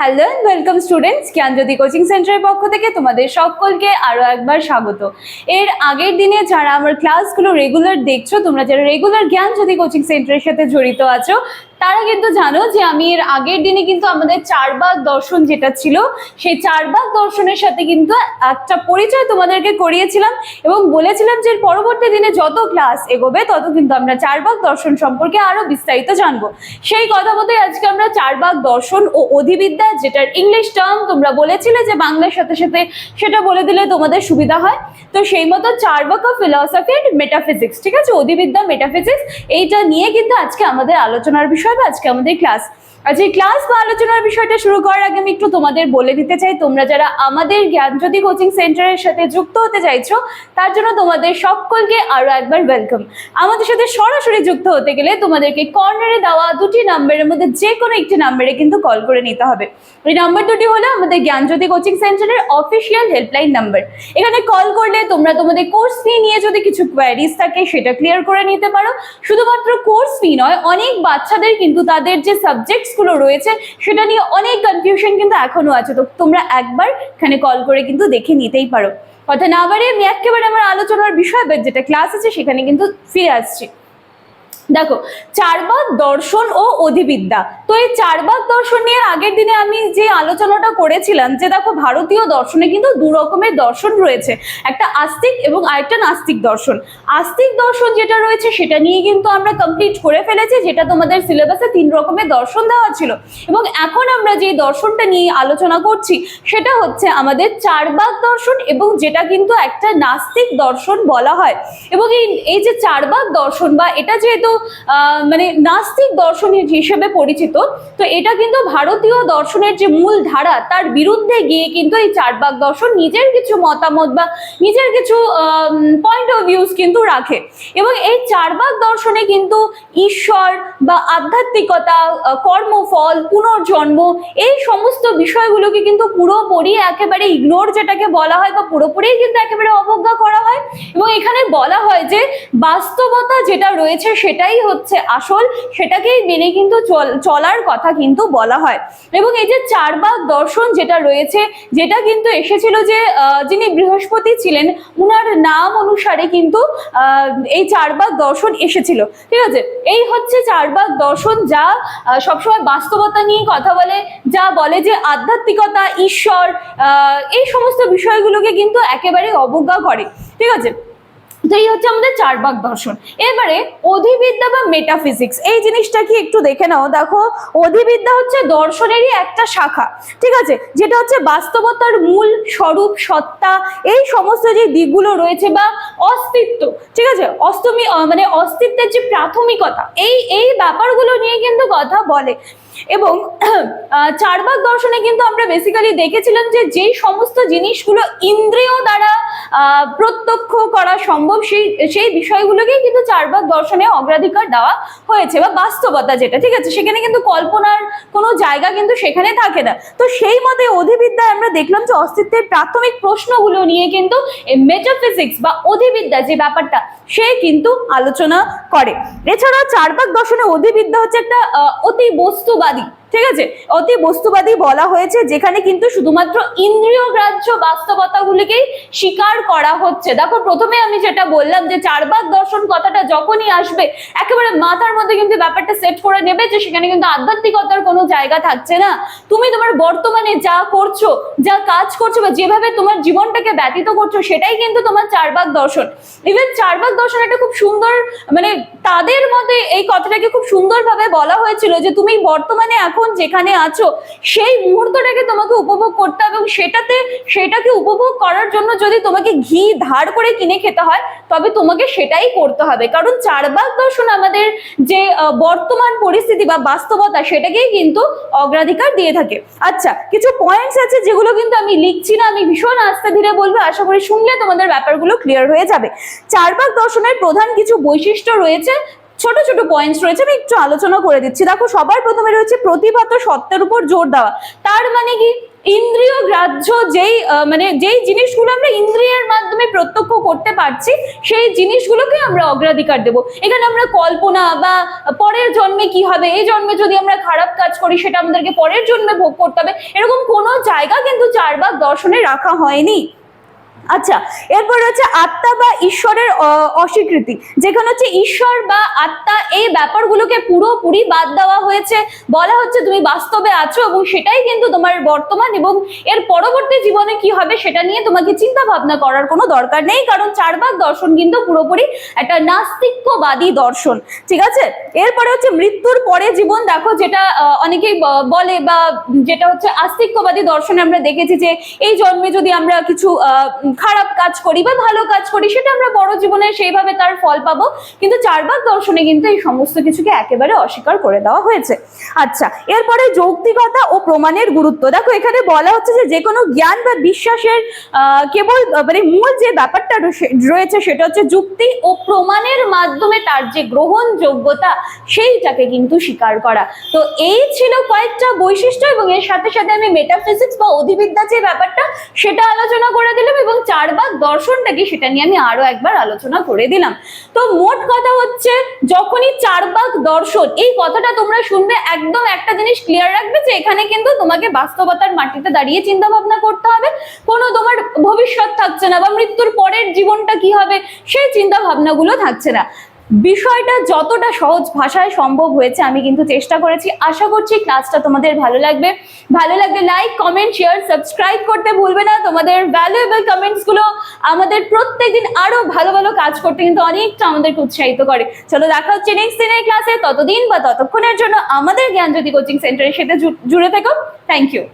Hello welcome students Gyanjyoti coaching সেন্টারের পক্ষ থেকে তোমাদের সকলকে আরও একবার স্বাগত। এর আগের দিনে যারা আমার ক্লাসগুলো রেগুলার দেখছ, তোমরা যারা রেগুলার জ্ঞানজ্যোতি কোচিং সেন্টারের সাথে জড়িত আছো তারা কিন্তু জানো যে আমি এর আগের দিনে কিন্তু আমাদের চারবাগ দর্শন যেটা ছিল, সেই চারবাগ দর্শনের সাথে কিন্তু একটা পরিচয় তোমাদেরকে করিয়েছিলাম এবং বলেছিলাম যে পরবর্তী দিনে যত ক্লাস এগোবে, তত কিন্তু আমরা চারবাগ দর্শন সম্পর্কে আরও বিস্তারিত জানব। সেই কথা মতোই আজকে আমরা চারবাগ দর্শন ও অধিবিদ্যা, যেটার ইংলিশ টার্ম তোমরা বলেছিলে যে বাংলার সাথে সাথে সেটা বলে দিলে তোমাদের সুবিধা হয়। তো সেই মতো Charvak of philosophy and metaphysics ঠিক আছে? অধিবিদ্যা মেটাফিজিক্স এইটা নিয়ে কিন্তু আজকে আমাদের আলোচনার বিষয় বা আজকে আমাদের ক্লাস আচ্ছা এই ক্লাস বা আলোচনার বিষয়টা শুরু করার আগে আমি একটু তোমাদের বলে দিতে চাই, তোমরা যারা আমাদের জ্ঞানজ্যোতি কোচিং সেন্টারের সাথে যুক্ত হতে চাইছো, তার জন্য তোমাদের সকলকে আরও একবার ওয়েলকাম আমাদের সাথে সরাসরি যুক্ত হতে গেলে তোমাদেরকে কর্নারে দেওয়া দুটি নাম্বারের মধ্যে যে কোনো একটি নাম্বারে কিন্তু কল করে নিতে হবে। ওই নাম্বার দুটি হলো আমাদের জ্ঞানজ্যোতি কোচিং সেন্টারের অফিসিয়াল হেল্পলাইন নাম্বার এখানে কল করলে তোমরা তোমাদের কোর্স ফি নিয়ে যদি কিছু কোয়ারিজ থাকে, সেটা ক্লিয়ার করে নিতে পারো। শুধুমাত্র কোর্স ফি নয়, অনেক বাচ্চাদের কিন্তু তাদের যে সাবজেক্টস গুলো রয়েছে, সেটা নিয়ে অনেক কনফিউশন কিন্তু এখনও আছে। তো তোমরা একবার এখানে কল করে কিন্তু দেখে নিতেই পারো। কথা না বাড়িয়ে আমি একেবারে আমার আলোচনার বিষয় যেটা ক্লাস আছে, সেখানে কিন্তু ফিরে আসছি। দেখো চারবাক দর্শন ও অধিবিদ্যা। তো এই চারবাক দর্শন নিয়ে আগের দিনে আমি যে আলোচনাটা করেছিলাম, যে দেখো ভারতীয় দর্শনে কিন্তু দু রকমের দর্শন রয়েছে। একটা আস্তিক এবং আরেকটা নাস্তিক দর্শন। আস্তিক দর্শন যেটা রয়েছে, সেটা নিয়ে কিন্তু আমরা কমপ্লিট করে ফেলেছি, যেটা তোমাদের সিলেবাসে তিন রকমের দর্শন দেওয়া ছিল। এবং এখন আমরা যে দর্শনটা নিয়ে আলোচনা করছি, সেটা হচ্ছে আমাদের চারবাক দর্শন এবং যেটা কিন্তু একটা নাস্তিক দর্শন বলা হয়। এবং এই যে চারবাক দর্শন বা এটা যেহেতু মানে নাস্তিক দর্শন হিসেবে পরিচিত, তো এটা কিন্তু ভারতীয় দর্শনের যে মূল ধারা, তার বিরুদ্ধে গিয়ে কিন্তু এই চারবাক দর্শন নিজের কিছু মতামত বা নিজের কিছু পয়েন্ট অফ ভিউজ কিন্তু রাখে। এবং এই চারবাক দর্শনে কিন্তু ঈশ্বর বা আধ্যাত্মিকতা কর্মফল, পুনর্জন্ম, এই সমস্ত বিষয়গুলোকে কিন্তু পুরোপুরি একেবারে ইগনোর যেটাকে বলা হয় বা পুরোপুরি কিন্তু একেবারে অবজ্ঞা করা হয়। এবং এখানে বলা হয় যে বাস্তবতা যেটা রয়েছে সেটাই হচ্ছে আসল, সেটাকেই মেনে কিন্তু চল- চলার কথা কিন্তু বলা হয়। এবং এই যে চারবাক দর্শন যেটা রয়েছে, যেটা কিন্তু এসেছিল যে যিনি বৃহস্পতি ছিলেন, উনার নাম অনুসারে কিন্তু এই চারবাক দর্শন এসেছিল। ঠিক আছে? এই হচ্ছে চারবাক দর্শন যা সবসময় বাস্তবতা নিয়ে কথা বলে, যা বলে যে আধ্যাত্মিকতা, ঈশ্বর এই সমস্ত বিষয়গুলোকে কিন্তু একেবারে অবজ্ঞা করে। ঠিক আছে? তো এই হচ্ছে আমাদের চারবাক দর্শন। এবারে অধিবিদ্যা বা মেটাফিজিক্স এই জিনিসটা কি একটু দেখে নাও। দেখো, অধিবিদ্যা হচ্ছে দর্শনেরই একটা শাখা, ঠিক আছে? যেটা হচ্ছে বাস্তবতার মূল স্বরূপ, সত্তা, এই সমস্ত যে দিকগুলো রয়েছে বা অস্তিত্ব, ঠিক আছে? অস্তমি মানে অস্তিত্বের যে প্রাথমিকতা, এই এই ব্যাপারগুলো নিয়ে কিন্তু কথা বলে। এবং আহ, চারবাক দর্শনে কিন্তু আমরা বেসিক্যালি দেখেছিলাম যে যেই সমস্ত জিনিসগুলো ইন্দ্রিয় দ্বারা প্রত্যক্ষ করা সম্ভব সেই সেই বিষয়গুলোকেই কিন্তু চারবাক দর্শনে অগ্রাধিকার দেওয়া হয়েছে বা বাস্তবতা যেটা ঠিক আছে? সেখানে কিন্তু কল্পনার কোনো জায়গা কিন্তু সেখানে থাকে না। তো সেই মতে অধিবিদ্যায় আমরা দেখলাম যে অস্তিত্বের প্রাথমিক প্রশ্নগুলো নিয়ে কিন্তু মেটাফিজিক্স বা অধিবিদ্যা যে ব্যাপারটা সে কিন্তু আলোচনা করে। এছাড়াও চারবাক দর্শনে অধিবিদ্যা হচ্ছে একটা অতি বস্তুবাদী ঠিক আছে? অতি বস্তুবাদী বলা হয়েছে যেখানে কিন্তু শুধুমাত্র ইন্দ্রিয় গ্রাহ্য বাস্তবতাগুলিকেই স্বীকার করা হচ্ছে। দেখো, প্রথমে আমি যেটা বললাম যে চারবাক দর্শন কথাটা যখনই আসবে, একেবারে মাথার মধ্যে কিন্তু ব্যাপারটা সেট করে নেবে যে সেখানে কিন্তু আধ্যাত্মিকতার কোনো জায়গা থাকছে না। তুমি তোমার বর্তমানে যা করছ, যা কাজ করছ বা যেভাবে তোমার জীবনটাকে ব্যতীত করছ, সেটাই কিন্তু তোমার চারবাক দর্শন। ইভেন চারবাক দর্শন একটা খুব সুন্দর মানে তাদের মতে এই কথাটাকে খুব সুন্দরভাবে বলা হয়েছিল যে তুমি বর্তমানে এখন যেখানে আছো, সেই মুহূর্তটাকে তোমাকে উপভোগ করতে হবে এবং সেটাতে, সেটাকে উপভোগ করার জন্য যদি তোমাকে ঘি ধার করে কিনে খেতে হয়, তবে তোমাকে সেটাই করতে হবে। কারণ চারবাক দর্শন আমাদের যে বর্তমান পরিস্থিতি বা বাস্তবতা, সেটাকেই কিন্তু অগ্রাধিকার দিয়ে থাকে। আচ্ছা কিছু পয়েন্টস আছে যেগুলো কিন্তু আমি লিখছি না, আমি ভীষণ আস্তে ধীরে বলব, আশা করি শুনলে তোমাদের ব্যাপারগুলো ক্লিয়ার হয়ে যাবে। চারবাক দর্শনের প্রধান কিছু বৈশিষ্ট্য রয়েছে ছোট ছোট পয়েন্টস রয়েছে। আমি একটু আলোচনা করে দিচ্ছি। দেখো, সবার প্রথমে রয়েছে প্রতিভাত সত্ত্বের উপর জোর দেওয়া। তার মানে কি? ইন্দ্রিয় গ্রাহ্য যেই মানে যেই জিনিসগুলো আমরা ইন্দ্রিয়ের মাধ্যমে প্রত্যক্ষ করতে পারছি, সেই জিনিসগুলোকে আমরা অগ্রাধিকার দেব। এখানে আমরা কল্পনা বা পরের জন্মে কি হবে, এই জন্মে যদি আমরা খারাপ কাজ করি, সেটা আমাদেরকে পরের জন্মে ভোগ করতে হবে। এরকম কোনো জায়গা কিন্তু চারবাক দর্শনে রাখা হয়নি। আচ্ছা এরপর হচ্ছে আত্মা বা ঈশ্বরের অস্বীকৃতি। যেখানে হচ্ছে ঈশ্বর বা আত্মা এই ব্যাপারগুলোকে পুরোপুরি বাদ দেওয়া হয়েছে। বলা হচ্ছে তুমি বাস্তবে আছো এবং সেটাই কিন্তু তোমার বর্তমান এবং এর পরবর্তী জীবনে কি হবে সেটা নিয়ে তোমাকে চিন্তা ভাবনা করার কোনো দরকার নেই। কারণ চারবাক দর্শন কিন্তু পুরোপুরি একটা নাস্তিক্যবাদী দর্শন। ঠিক আছে? এরপরে হচ্ছে মৃত্যুর পরে জীবন। দেখো যেটা অনেকেই বলে বা যেটা হচ্ছে আস্তিক্যবাদী দর্শনে আমরা দেখেছি যে এই জন্মে যদি আমরা কিছু খারাপ কাজ করি বা ভালো কাজ করি, সেটা আমরা বড় জীবনে সেইভাবে তার ফল পাবো। কিন্তু চারবাক দর্শনে কিন্তু এই সমস্ত কিছুকে একেবারে অস্বীকার করে দেওয়া হয়েছে। আচ্ছা এরপরে যৌক্তিকতা ও প্রমাণের গুরুত্ব। দেখো, এখানে বলা হচ্ছে যে যে কোনো জ্ঞান বা বিশ্বাসের কেবল মানে মূল যে ব্যাপারটা রয়েছে- সেটা হচ্ছে যুক্তি ও প্রমাণের মাধ্যমে তার যে গ্রহণযোগ্যতা সেইটাকে কিন্তু স্বীকার করা। তো এই ছিল কয়েকটা বৈশিষ্ট্য এবং এর সাথে সাথে আমি মেটাফিজিক্স বা অধিবিদ্যা যে ব্যাপারটা, সেটা আলোচনা করে দিলাম এবং চারবাক দর্শনটাকে সেটা নিয়ে আমি আরও একবার আলোচনা করে দিলাম। তো মোট কথা হচ্ছে, যখনই চারবাগ দর্শন, এই কথাটা তোমরা শুনবে, একদম একটা জিনিস ক্লিয়ার রাখবে যে এখানে কিন্তু তোমাকে বাস্তবতার মাটিতে দাঁড়িয়ে চিন্তা ভাবনা করতে হবে। কোনো তোমার ভবিষ্যৎ থাকছে না বা মৃত্যুর পরের জীবনটা কি হবে, সেই চিন্তা ভাবনাগুলো থাকছে না। বিষয়টা যতটা সহজ ভাষায় সম্ভব হয়েছে, আমি কিন্তু চেষ্টা করেছি। আশা করছি ক্লাসটা তোমাদের ভালো লাগবে। ভালো লাগলে লাইক কমেন্ট শেয়ার সাবস্ক্রাইব করতে ভুলবে না। তোমাদের ভ্যালুয়েবল কমেন্টসগুলো আমাদের প্রত্যেকদিন আরও ভালো ভালো কাজ করতে কিন্তু অনেকটা আমাদেরকে উৎসাহিত করে। চলো দেখা হচ্ছে নেক্সট দিনের ক্লাসে ততদিন বা ততক্ষণের জন্য আমাদের জ্ঞান জ্ঞানজ্যোতি কোচিং সেন্টারের সাথে জুড়ে থেকো। Thank you